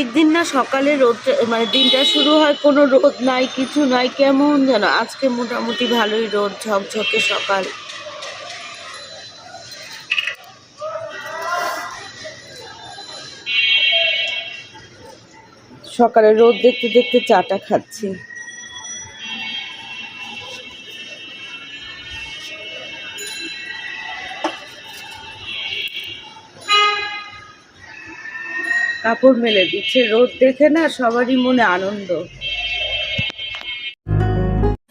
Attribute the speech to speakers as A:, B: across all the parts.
A: এক দিন না সকালে রোদ মানে দিনটা শুরু হয়, কোনো রোদ নাই, কিছু নাই, কেমন যেন। আজকে মোটামুটি ভালোই রোদ, ঝকঝকে সকাল। সকালে রোদ দেখতে দেখতে চাটা খাচ্ছি। কাপড় মেলে দিচ্ছে রোদ দেখে না সবারই মনে আনন্দ।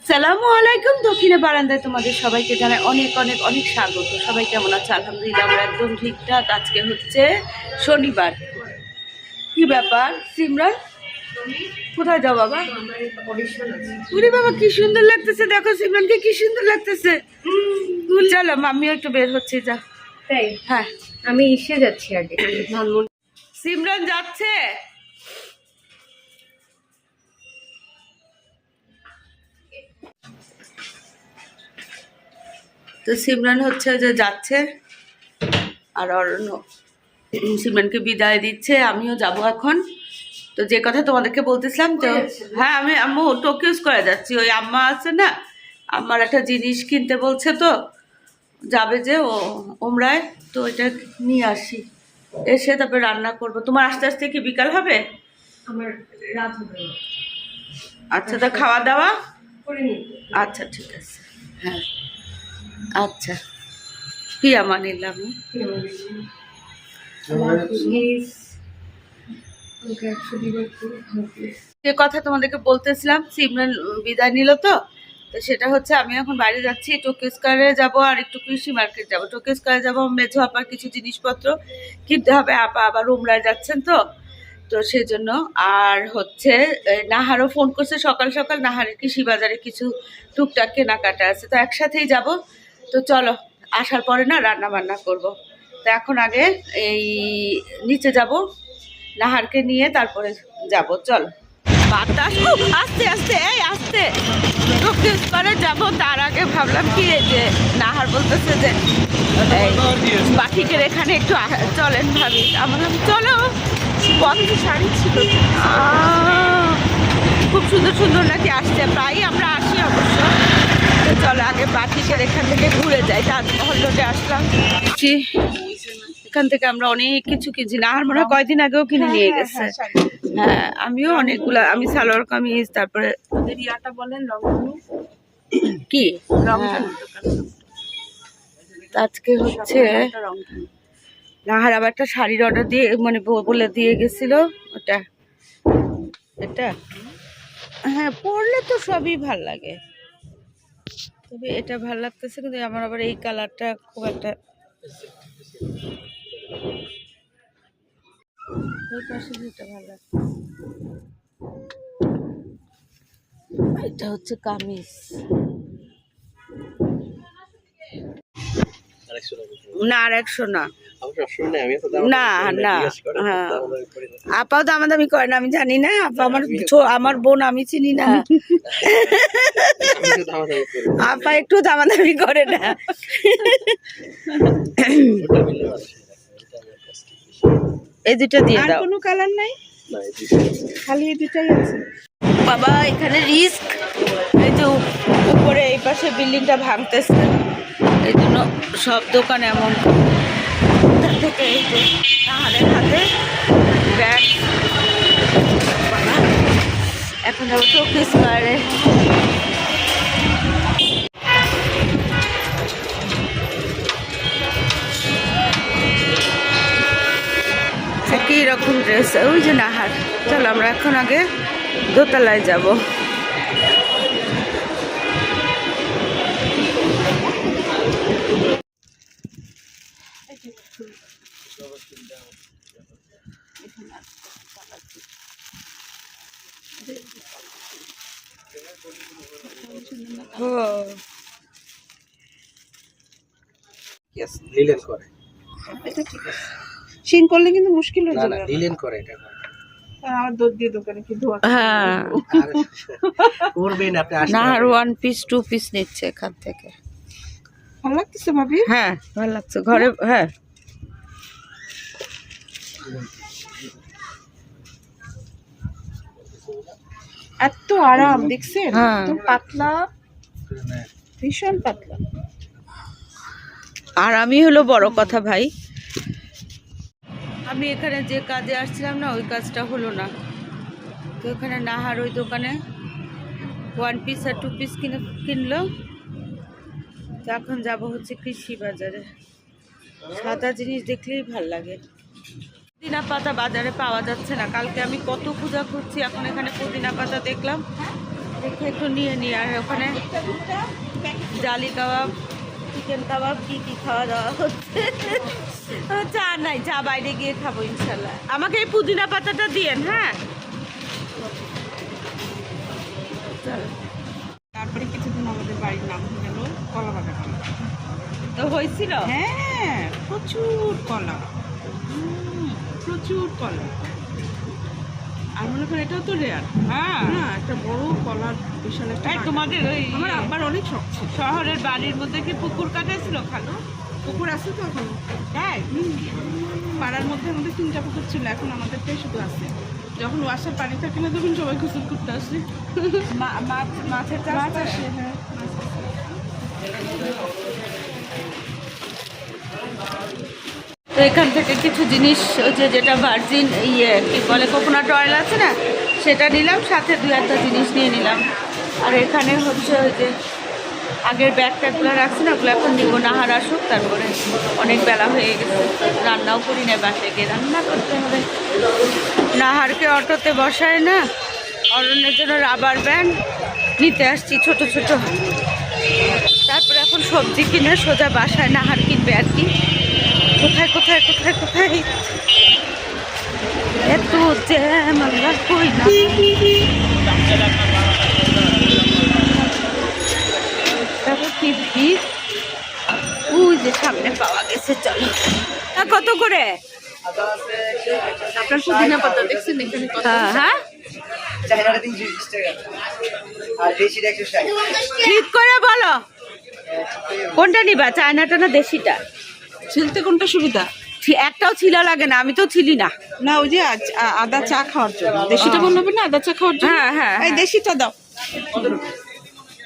A: সালামু আলাইকুম দক্ষিণে বারান্দায় তোমাদের সবাইকে জানাই অনেক অনেক অনেক স্বাগত। সবাই কেমন আছে? আলহামদুলিল্লাহ আমরা একদম ঠিকঠাক। আজকে হচ্ছে শনিবার। কি ব্যাপার? সিমরান? কোথায় যাও বাবা? উরি বাবা কি সুন্দর লাগতেছে। দেখো সিমরানকে কি সুন্দর লাগতেছে। চলো আমিও একটু বের হচ্ছি যা
B: তাই?
A: হ্যাঁ।
B: আমি এসে যাচ্ছি আগে। ধানমন্ডি
A: সিমরান যাচ্ছে। তো সিমরান হচ্ছে যে যাচ্ছে আর অরণ্য সিমরানকে বিদায় দিচ্ছে আমিও যাব এখন। তো যে কথা তোমাদেরকে বলতেছিলাম তো হ্যাঁ আমি আম্মু টোকিউজ করে যাচ্ছি। ওই আম্মা আছে না আমার একটা জিনিস কিনতে বলছে তো যাবে যে ও ওমরায় তো এটা নিয়ে আসি। এসে তারপরে রান্না করব। তোমার আস্তে আস্তে কি বিকাল হবে?
B: আমার রাত হবে।
A: আচ্ছা তা খাওয়া দাওয়া?
B: করে
A: আচ্ছা ঠিক আছে। হ্যাঁ। আচ্ছা। কি আমার নিলাম কথা তোমাদেরকে বলতেছিলাম সিমরান বিদায় নিল তো? তো সেটা হচ্ছে আমি এখন বাইরে যাচ্ছি টোকেস্কারে যাব আর একটু কৃষি মার্কেট যাব। টোকেস্কারে যাব, মেঝো আপার কিছু জিনিসপত্র কিনতে হবে, আপা আবার উমরায় যাচ্ছেন তো তো সেই জন্য আর হচ্ছে নাহারও ফোন করছে, সকাল সকাল নাহারের কৃষি বাজারে কিছু টুকটাক কেনাকাটা আছে। তো একসাথেই যাব। তো চলো, আসার পরে না রান্না বান্না করব। তো এখন আগে এই নিচে যাব, নাহারকে নিয়ে তারপরে যাব। চল। বাতাস। খুব আস্তে আস্তে এই আস্তে। করে যাব তার আগে ভাবলাম কি যে নাহার বলতেছে যে পাখিকের এখানে একটু চলেন ভাবি। আমার চলো। কত শাড়ি ছিল। খুব সুন্দর সুন্দর নাকি আসছে। প্রায়ই আমরা আসি অবশ্য। চলো আগে পাখিকের এখান থেকে ঘুরে যাই। তাজমহল রোডে আসলাম। এখান থেকে আমরা অনেক কিছু কিনছি। নাহার মনে হয় কয়দিন আগেও কিনে নিয়ে গেছে। হ্যাঁ আমিও অনেকগুলা আমি সালোয়ার কামিজ তারপরে
B: ইয়াটা বলেন
A: কি? হ্যাঁ, আজকে হচ্ছে নাহার আবার একটা শাড়ির অর্ডার দিয়ে মানে বলে দিয়ে গেছিল ওটা। এটা? হ্যাঁ পরলে তো সবই ভালো লাগে। তবে এটা ভালো লাগতেছে কিন্তু আমার আবার এই কালারটা খুব একটা ওই পাশে যেটা ভালো লাগছে এটা হচ্ছে কামিজ। না আর একশো না। না না হ্যাঁ। আপাও দামাদামি করে না আমি জানি না আপা আমার আমার বোন আমি চিনি না। আপা একটু দামাদামি করে না। এই দুটো দিয়ে
B: আর
A: দাও।
B: কোনো কালার নাই? খালি এই দুটাই আছে।
A: বাবা এখানে রিস্ক এই যে উপরে এই পাশে বিল্ডিংটা ভাঙতেছে। এই জন্য সব দোকান এমন। থেকে এই যে তাহারের হাতে ব্যাগ এখন যাব চব্বিশ একই রকম ড্রেস ওই যে নাহার। চলো আমরা এখন আগে দোতলায় যাব।
C: লিলেন করে।
B: সিন করলে কিন্তু মুশকিল হয়ে যাবে
C: না লিলেন করে এটা
B: আমার দুধ দিয়ে দোকানে কি ধোয়া
A: হ্যাঁ।
C: আর করবেন আপনি আসতে
A: Nahar one piece two piece নিচ্ছে এখান থেকে।
B: ভালো লাগতেছে ভাবি?
A: হ্যাঁ ভালো লাগছে। ঘরে হ্যাঁ।
B: এত আরাম দেখছেন?
A: হ্যাঁ।
B: একদম পাতলা। ভীষণ পাতলা।
A: আর আমি হলো বড় কথা ভাই। আমি এখানে যে কাজে আসছিলাম না, ওই কাজটা হলো না। তো এখানে নাহার ওই দোকানে ওয়ান পিস আর টু পিস কিনে কিনলো। তো এখন যাব হচ্ছে কৃষি বাজারে সাদা জিনিস দেখলেই ভালো লাগে। পুদিনা পাতা বাজারে পাওয়া যাচ্ছে না। কালকে আমি কত পূজা করছি, এখন এখানে পুদিনা পাতা দেখলাম। দেখে একটু নিয়ে নিই। আর ওখানে জালি কাবাব চিকেন কাবাব কি কি খাওয়া দাওয়া হচ্ছে? চা নাই চা বাইরে গিয়ে খাব ইনশাল্লাহ। আমাকে এই পুদিনা পাতাটা দিয়েন হ্যাঁ।
B: তারপরে কিছুদিন আমাদের বাড়ির নাম হয়ে গেল কলা বাগান
A: তো হয়েছিল?
B: হ্যাঁ প্রচুর কলা। প্রচুর কলা। আর মনে করেন এটাও তো রেয়ার
A: হ্যাঁ।
B: হ্যাঁ একটা বড় কলার বিশাল একটা
A: তোমাদের ওই
B: আমার আব্বার অনেক শখ ছিল।
A: শহরের বাড়ির মধ্যে কি পুকুর কাটাইছিল খালু?
B: পুকুর আছে তো এখন।
A: তাই?
B: পাড়ার মধ্যে আমাদের তিনটা পুকুর ছিল এখন আমাদেরটাই শুধু আছে। যখন ওয়াসার পানি থাকে না তখন সবাই গোসল করতে আসে
A: মাছের চাষ
B: মাছ
A: করে?
B: আসে হ্যাঁ
A: তো এখান থেকে কিছু জিনিস যে যেটা ভার্জিন ইয়ে কি বলে কোকোনাট অয়েল আছে না, সেটা নিলাম, সাথে দু একটা জিনিস নিয়ে নিলাম। আর এখানে হচ্ছে ওই যে আগের ব্যাগ ট্যাগগুলো রাখছি না, ওগুলো এখন নিব, নাহার আসুক, তারপরে অনেক বেলা হয়ে গেছে, রান্নাও করি না বাসে গিয়ে রান্না করতে হবে। নাহারকে অটোতে বসায় না, অরণ্যের জন্য রাবার ব্যান্ড নিতে আসছি, ছোট ছোট। তারপরে এখন সবজি কিনে সোজা বাসায় নাহার কিনবে আর কি কোথায় কোথায় কোথায় কোথায়? এত জ্যাম আল্লাহ কই না দেখো কি ভিড় ওই যে সামনে পাওয়া গেছে চলো। তা কত করে?
B: আপনার পুদিনা পাতা দেখছেন? এখানে
A: হ্যাঁ হ্যাঁ।
C: ষাট।
A: ঠিক করে বলো। কোনটা নিবা? চায়নাটা না দেশিটা?
B: ছিলতে কোনটা সুবিধা?
A: ছি- একটাও ছিল লাগে না আমি তো ছিলি না।
B: না ওই যে আদা চা খাওয়ার জন্য দেশিটা বলল না? আদা চা খাওয়ার জন্য?
A: হ্যাঁ হ্যাঁ
B: এই দেশিটা দাও।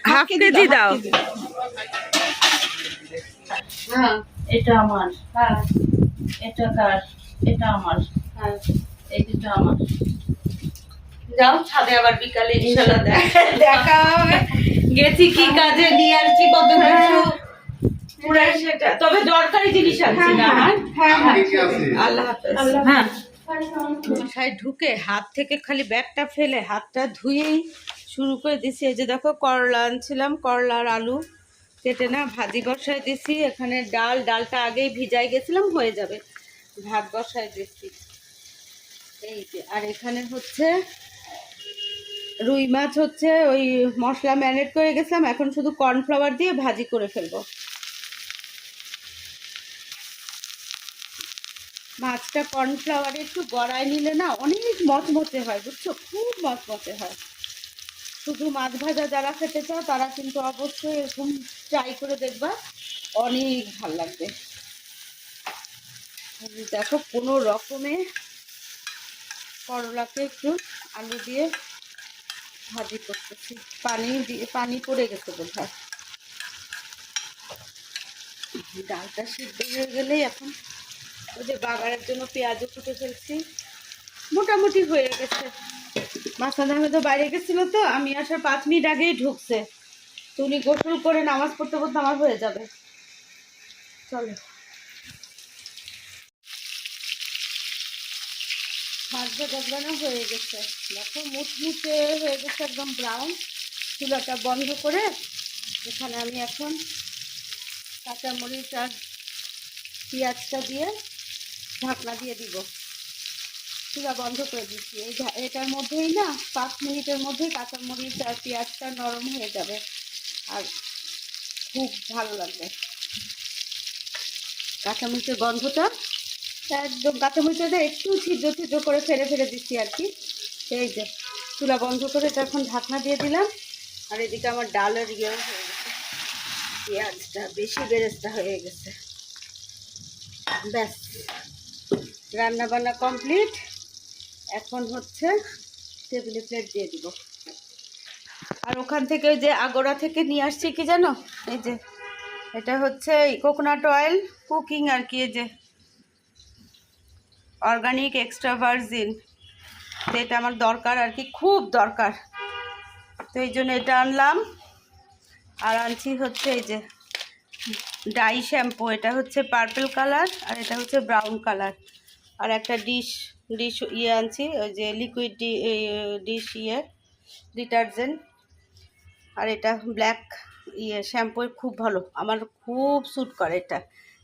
A: হাফ কেজি দাও
D: হ্যাঁ এটা আমার। হ্যাঁ এটা কার এটা আমার। হ্যাঁ এই দুটো আমার।
A: যাও ছাদে আবার বিকালে ইনশাল্লাহ দেখা- দেখা হবে। গেছি কি কাজে নিয়ে আসছি কত কিছু। পুরো সেটা। তবে দরকারি জিনিস না?
B: হ্যাঁ হ্যাঁ
A: আল্লাহ হ্যাঁ। বাসায় ঢুকে হাত থেকে খালি ব্যাগটা ফেলে হাতটা ধুয়েই শুরু করে দিছি। এই যে দেখো করলা আনছিলাম করলা আর আলু কেটে না ভাজি বসায় দিছি। এখানে ডাল ডালটা আগেই ভিজাই গেছিলাম হয়ে যাবে। ভাত বসায় দিছি। এই যে আর এখানে হচ্ছে রুই মাছ হচ্ছে ওই মশলা ম্যারিনেট করে গেছিলাম। এখন শুধু কর্নফ্লাওয়ার দিয়ে ভাজি করে ফেলব। মাছটা কর্নফ্লাওয়ারে একটু গড়ায় নিলে না অনেক মচমচে হয়, বুঝছ? খুব মচমচে হয়। শুধু মাছ ভাজা যারা খেতে চাও, তারা কিন্তু অবশ্যই এরকম ট্রাই করে দেখবা, অনেক ভালো লাগবে। দেখো, কোনো রকমে করলাকে একটু আলু দিয়ে ভাজি করতেছি। পানি দিয়ে, পানি পড়ে গেছে বোধ হয় ডালটা সিদ্ধ হয়ে গেলেই এখন ওই যে বাগারের জন্য পেঁয়াজও কুটে ফেলছি। মোটামুটি হয়ে গেছে। মাসান আহমেদ তো বাইরে গেছিল তো, আমি আসার পাঁচ মিনিট আগেই ঢুকছে। তো উনি গোসল করে নামাজ পড়তে পড়তে আমার হয়ে যাবে। চলো। মাছ ভাজানো হয়ে গেছে। দেখো, মুচমুচে হয়ে গেছে একদম ব্রাউন চুলাটা বন্ধ করে এখানে আমি এখন কাঁচামরিচ আর পেঁয়াজটা দিয়ে ঢাকনা দিয়ে দিব। চুলা বন্ধ করে দিচ্ছি। এই এটার মধ্যেই না পাঁচ মিনিটের মধ্যেই কাঁচামরিচ আর পেঁয়াজটা নরম হয়ে যাবে। আর খুব ভালো লাগবে। কাঁচামরিচের গন্ধটা একদম কাঁচামরিচটা একটু ছিদ্র ছিদ্র করে ফেলে ফেলে দিচ্ছি আর কি। এই যে, চুলা বন্ধ করে এটা এখন ঢাকনা দিয়ে দিলাম। আর এদিকে আমার ডালের ইয়েও হয়ে গেছে। পেঁয়াজটা বেশি বেরেস্তা হয়ে গেছে। ব্যাস। রান্না বান্না কমপ্লিট এখন হচ্ছে টেবিলে প্লেট দিয়ে দিব। আর ওখান থেকে যে আগোড়া থেকে নিয়ে আসছি কি জানো? এই যে, এটা হচ্ছে কোকোনাট অয়েল কুকিং আর কি, এই যে অর্গানিক এক্সট্রা ভার্জিন তো এটা আমার দরকার আর কি, খুব দরকার। তো এই জন্য এটা আনলাম। আর আনছি হচ্ছে এই যে ডাই শ্যাম্পু এটা হচ্ছে পার্পল কালার আর এটা হচ্ছে ব্রাউন কালার আর একটা ডিশ ডিশ ইয়ে আনছি, ওই যে লিকুইড ডিশ ইয়ে ডিটারজেন্ট আর এটা ব্ল্যাক ইয়ে শ্যাম্পু খুব ভালো, আমার খুব স্যুট করে এটা।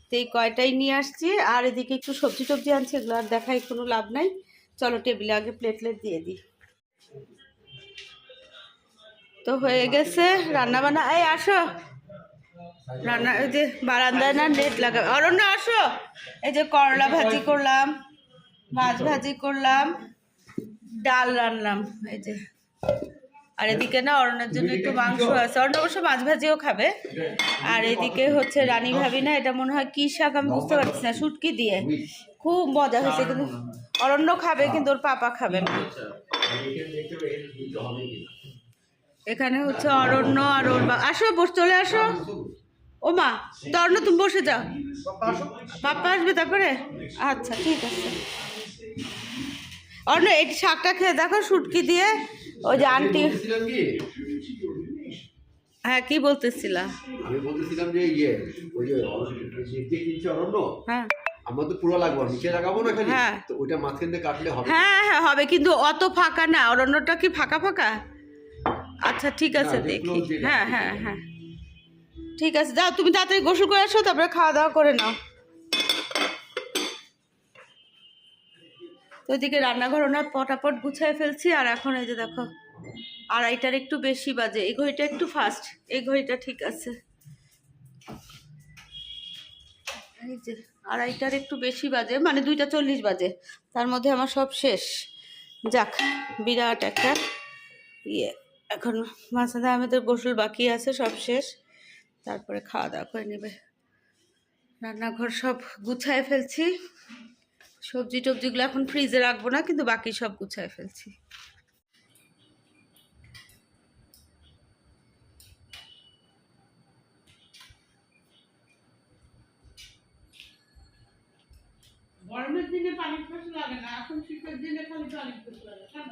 A: তো এই কয়টাই নিয়ে আসছি, আর এদিকে একটু সবজি টবজি আনছি, এগুলো আর দেখাই কোনো লাভ নাই। চলো টেবিলে আগে প্লেটলেট দিয়ে দিই। তো হয়ে গেছে রান্না বান্না এই, আসো। রান্না, এই যে বারান্দায় না নেট লাগা অরণ্য, আসো। এই যে করলা ভাজি করলাম, মাছ ভাজি করলাম, ডাল রান্নাম, এই যে। আর এদিকে না অরণ্যের জন্য একটু মাংস আছে। অরণ্য অবশ্য মাছ ভাজিও খাবে। আর এদিকে হচ্ছে রানী ভাবি না, এটা মনে হয় কি শাক আমি বুঝতে পারছি না, শুটকি দিয়ে। খুব মজা হয়েছে, কিন্তু অরণ্য খাবে, কিন্তু ওর পাপা খাবে না। এখানে হচ্ছে অরণ্য আর ওর আসো, বস চলে আসো। ও মা তো অরণ্য তুমি বসে যাও। পাপা আসবে তারপরে? আচ্ছা ঠিক আছে। অরণ্য এই শাকটা খেয়ে দেখো শুটকি দিয়ে। ওই যে আন্টি হ্যাঁ কি বলতেছিলা?
E: আমি বলতেছিলাম যে ইয়ে ওই যে কিনছে অরণ্য
A: হ্যাঁ।
E: আমার তো পুরো লাগবে নিচে লাগাবো না খালি?
A: হ্যাঁ।
E: তো ওইটা মাঝখান দিয়ে কাটলে হবে।
A: হ্যাঁ হ্যাঁ হবে কিন্তু অত ফাঁকা না। অরণ্যটা কি ফাঁকা ফাঁকা? আচ্ছা ঠিক আছে দেখি। হ্যাঁ হ্যাঁ হ্যাঁ। ঠিক আছে, যাও, তুমি তাড়াতাড়ি গোসল করে আসো তারপরে খাওয়া দাওয়া করে নাও। তো ওইদিকে রান্নাঘর ওনার পটাপট গুছায় ফেলছি, আর এখন এই যে দেখো, আড়াইটার একটু বেশি বাজে। এই ঘড়িটা একটু ফাস্ট এই ঘড়িটা ঠিক আছে। এই যে আড়াইটার একটু বেশি বাজে মানে দুইটা চল্লিশ বাজে। তার মধ্যে আমার সব শেষ। যাক, বিরাট একটা ইয়ে। এখন মাসাদা আহমেদের গোসল বাকি আছে, সব শেষ। তারপরে খাওয়া দাওয়া করে নেবে। রান্নাঘর সব গুছায় ফেলছি। সবজি টবজিগুলো এখন ফ্রিজে রাখব না কিন্তু বাকি সব গুছায় ফেলছি। গরমের দিনে পানি লাগে না এখন শীতের দিনে খালি পানি লাগে কেন।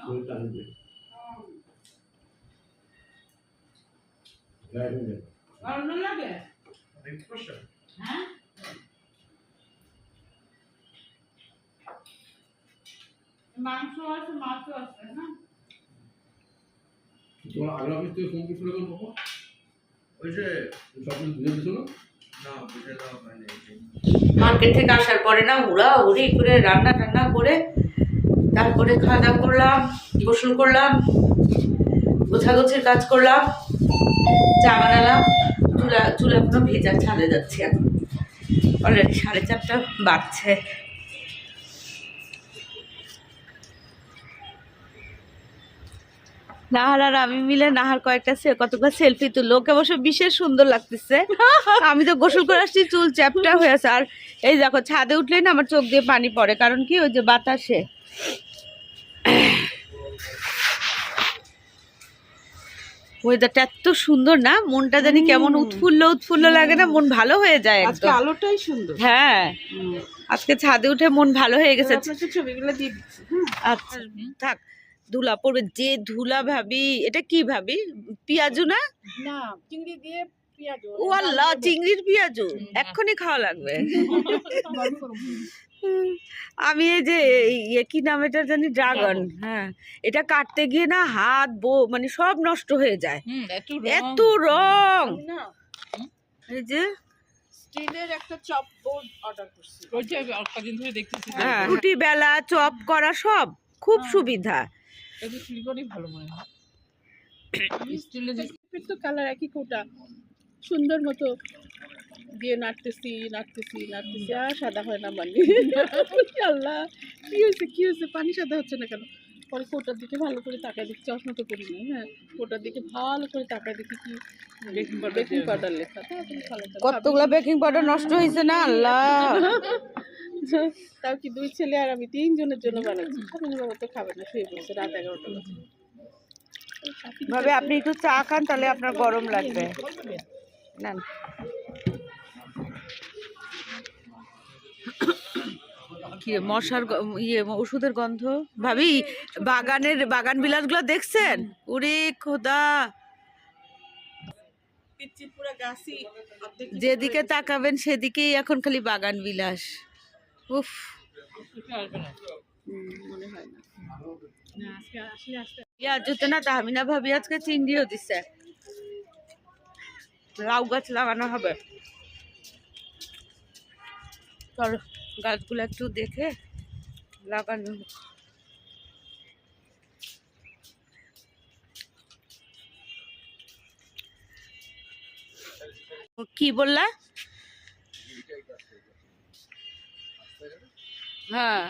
A: গরম লাগে? হ্যাঁ? মাংস আছে মাছও আছে হ্যাঁ
E: তোমার আগের অফিস থেকে ফোন করছিল কেন বাবা ওই যে স্বপ্ন বুঝে দিছিল
C: না? বুঝে দেওয়া হয়নি
A: মার্কেট থেকে আসার পরে না উড়া উড়ি করে রান্না টান্না করে তারপরে খাওয়া দাওয়া করলাম গোসল করলাম গোছাগুছির কাজ করলাম চা বানালাম। চুলা চুলা এখনও ভেজা ছাড়ে যাচ্ছে এখন। অলরেডি সাড়ে চারটা বাজছে। নাহার আর আমি মিলে নাহার কয়েকটা কতগুলো সেলফি তুললো। ওকে অবশ্য বিশেষ সুন্দর লাগতেছে। আমি তো গোসল করে আসছি চুল চ্যাপটা হয়ে আছে। আর এই দেখো ছাদে উঠলেই না আমার চোখ দিয়ে পানি পড়ে। কারণ কি? ওই যে বাতাসে। ওয়েদারটা এত সুন্দর না মনটা জানি কেমন উৎফুল্ল উৎফুল্ল লাগে না মন ভালো হয়ে যায়
B: আজকে আলোটাই সুন্দর।
A: হ্যাঁ। আজকে ছাদে উঠে মন ভালো হয়ে গেছে।
B: ছবিগুলো দিয়ে দিচ্ছি।
A: আচ্ছা থাক ধুলা পড়বে যে ধুলা ভাবি এটা কি ভাবি? পিয়াজু না?
B: না চিংড়ি দিয়ে পেঁয়াজ।
A: ও আল্লাহ চিংড়ির পিয়াজু? এক্ষুনি খাওয়া লাগবে। আমি এই যে ইয়ে কি নাম এটা জানি? ড্রাগন। হ্যাঁ। এটা কাটতে গিয়ে না হাত বো মানে সব নষ্ট হয়ে যায়। এত রং। এই যে
B: স্টিলের একটা চপ বোর্ড অর্ডার করছি।
F: ওইটা কদিন ধরে দেখতেছি
A: হ্যাঁ রুটি বেলা চপ করা সব খুব সুবিধা।
F: এটা সিলিকনই ভালো মনে হয়। স্টিলের
B: তো কালার একই কোটা। সুন্দর মতো দিয়ে নাড়তেছি নাড়তেছি নাড়তেছি আর সাদা হয় না মানে আল্লাহ কি হয়েছে কি হয়েছে? পানি সাদা হচ্ছে না কেন? পরে কোটার দিকে ভালো করে তাকায় দেখি চশমা তো করি নাই হ্যাঁ? কোটার দিকে ভালো করে তাকায় দেখি কি বেকিং পাউডার লেখা।
A: কতগুলা বেকিং পাউডার নষ্ট হয়েছে না আল্লাহ?
B: তাও কি দুই ছেলে আর আমি তিনজনের জন্য বানাচ্ছি? স্বামীর বাবা তো খাবে না শুয়ে পড়ছে রাত এগারোটা বাজে।
A: ভাবে আপনি একটু চা খান তাহলে আপনার গরম লাগবে। না মশার ইয়ে ওষুধের গন্ধ? ভাবি, বাগানের বাগান বিলাসগুলো দেখছেন? ওরে খোদা! যেদিকে তাকাবেন, সেদিকেই এখন খালি বাগান বিলাস। উফ! ইয়া, জুতে না তাহমিনা ভাবি, আজকে চিংড়িও দিছে। লাউ গাছ লাগানো হবে। চলো। গাছগুলো একটু দেখে লাগানো কি বললা? হ্যাঁ।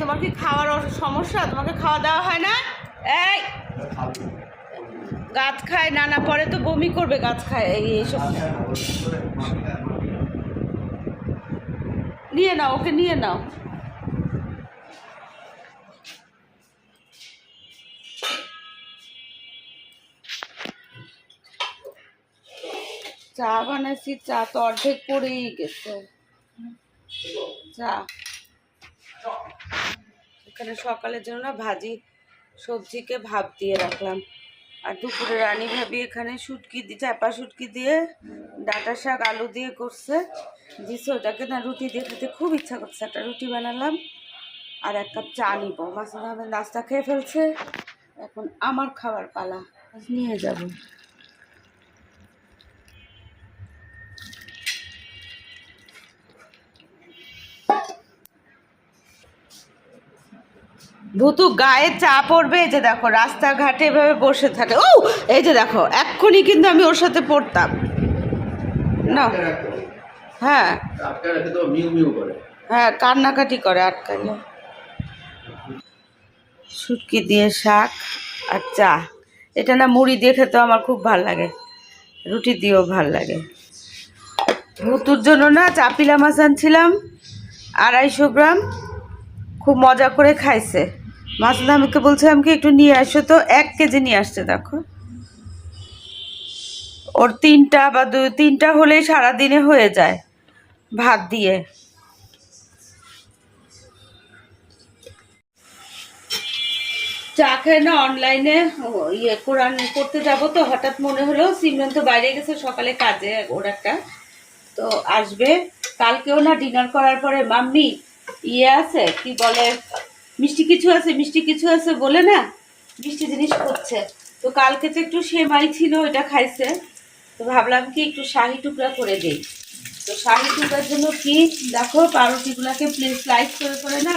A: তোমার কি খাওয়ার সমস্যা? তোমাকে খাওয়া দাওয়া হয় না? এই গাছ খায় না না পরে তো বমি করবে গাছ খায়, এই, এইসব। নিয়ে নাও, ওকে নিয়ে নাও। চা বানাইছি, চা তো অর্ধেক পড়েই গেছে। চা। এখানে সকালের জন্য ভাজি সবজিকে ভাব দিয়ে রাখলাম। আর দুপুরে রানী ভাবি এখানে শুটকি দিয়ে চাপা শুটকি দিয়ে ডাটা শাক, আলু দিয়ে করছে। দিছে ওটাকে, না রুটি দিয়ে খেতে খুব ইচ্ছা করছে। একটা রুটি বানালাম আর এক কাপ চা নিব। মাসুদ আহমেদ নাস্তা খেয়ে ফেলছে। এখন আমার খাবার পালা। নিয়ে যাব। ভুতু গায়ে চা পড়বে এই যে দেখো রাস্তাঘাটে এভাবে বসে থাকে। ও এই যে দেখো এক্ষুনি কিন্তু আমি ওর সাথে পড়তাম। না। হ্যাঁ। হ্যাঁ কান্নাকাটি করে আটকালে। শুটকি দিয়ে শাক আর চা। এটা না মুড়ি দিয়ে খেতেও আমার খুব ভালো লাগে। রুটি দিয়েও ভালো লাগে। ভুতুর জন্য না চাপিলা মাছ আনছিলাম আড়াইশো গ্রাম। খুব মজা করে খাইছে। মাসুদ আহমেদকে বলছিলাম কি একটু নিয়ে আসো তো, এক কেজি নিয়ে আসছে, দেখো। ওর তিনটা বা দু, তিনটা হলেই সারাদিনে হয়ে যায় ভাত দিয়ে। চা খেয়ে না অনলাইনে ইয়ে কোরআন করতে যাব তো, হঠাৎ মনে হলো সিমরান তো বাইরে গেছে, সকালে কাজে ওর একটা। তো আসবে, কালকেও না ডিনার করার পরে, মাম্মি ইয়ে আছে? কি বলে মিষ্টি কিছু আছে, মিষ্টি কিছু আছে বলে না মিষ্টি জিনিস করছে। তো কালকে তো একটু সেমাই ছিল ওটা খাইছে। তো ভাবলাম কি একটু শাহি টুকরা করে দিই। তো শাহি টুকরার জন্য কি? দেখো পাউরুটিগুলোকে প্লেন স্লাইস করে করে না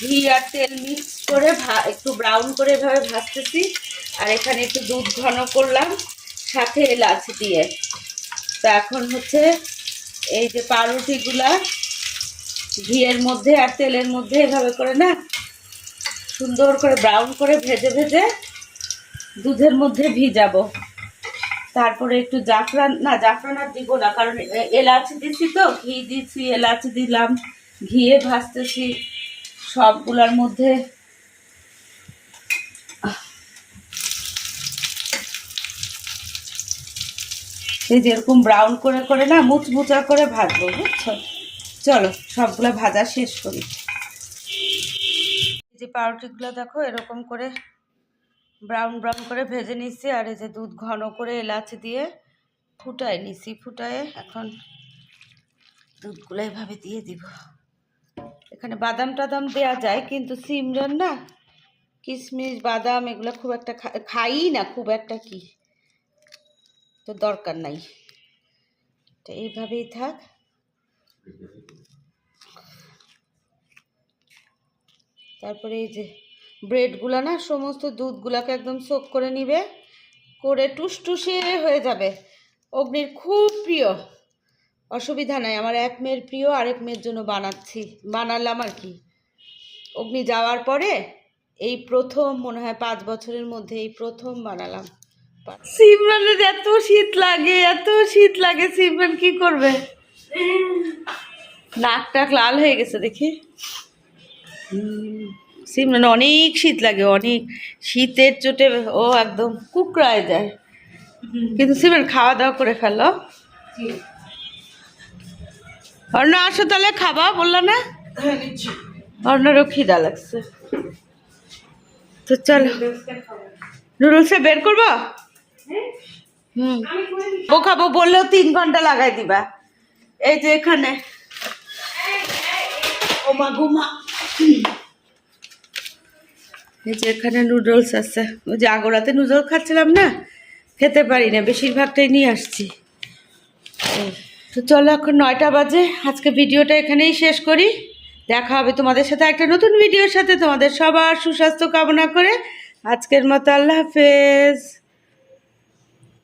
A: ঘি আর তেল মিক্স করে একটু ব্রাউন করে এভাবে ভাজতেছি। আর এখানে একটু দুধ ঘন করলাম, সাথে এলাচ দিয়ে। তো এখন হচ্ছে এই যে পাউরুটিগুলা ঘিয়ের মধ্যে আর তেলের মধ্যে এভাবে করে না সুন্দর করে ব্রাউন করে ভেজে ভেজে দুধের মধ্যে ভিজাবো। তারপরে একটু জাফরান, না, জাফরান আর দিব না, কারণ এলাচ দিছি তো, ঘি দিছি, এলাচ দিলাম, ঘিয়ে ভাজতেছি সবগুলোর মধ্যে। এই যে এরকম ব্রাউন করে করে না, মুচমুচা করে ভাজবো, বুঝছ? চলো, সবগুলো ভাজা শেষ করি। যে পাউরুটিগুলো দেখো, এরকম করে ব্রাউন ব্রাউন করে ভেজে নিচ্ছি, আর এই যে দুধ ঘন করে এলাচ দিয়ে ফুটায় নিছি ফুটায় এখন দুধগুলো এভাবে দিয়ে দিব। এখানে বাদাম টাদাম দেওয়া যায়, কিন্তু সিমরান না, কিশমিশ, বাদাম এগুলো খুব একটা খাই না খুব একটা কি, তো দরকার নাই। তো এইভাবেই থাক। তারপরে এই যে ব্রেডগুলো না, সমস্ত দুধগুলোকে একদম সোক করে নিবে, করে টুসটুসে হয়ে যাবে। অগ্নির খুব প্রিয়। অসুবিধা নাই, আমার এক মেয়ের প্রিয়, আরেক মেয়ের জন্য বানাচ্ছি, বানালাম আর কি। অগ্নি যাওয়ার পরে এই প্রথম, মনে হয় পাঁচ বছরের মধ্যে এই প্রথম বানালাম। সিমরানের এত শীত লাগে, এত শীত লাগে, সিমরান কি করবে? নাক টাক লাল হয়ে গেছে দেখি। সিমরান অনেক শীত লাগে অনেক শীতের চোটে ও একদম কুকড়ায় যায়। কিন্তু সিমরান খাওয়া দাওয়া করে ফেলো। অর্ণ আসো তাহলে খাবা বলল না? অর্ণরও খিদা লাগছে। তো চলো। নুডলসে বের করব? হুম। ও খাব বললেও তিন ঘণ্টা লাগাই দিবা। এই যে এখানে। ও মা ঘুমা এই যে এখানে নুডলস আছে। ওই যে আগোড়াতে নুডলস খাচ্ছিলাম না, খেতে পারি না, বেশিরভাগটাই নিয়ে আসছি। তো চলো এখন নয়টা বাজে, আজকে ভিডিওটা এখানেই শেষ করি। দেখা হবে তোমাদের সাথে একটা নতুন ভিডিওর সাথে। তোমাদের সবার সুস্বাস্থ্য কামনা করে আজকের মতো আল্লাহ হাফেজ।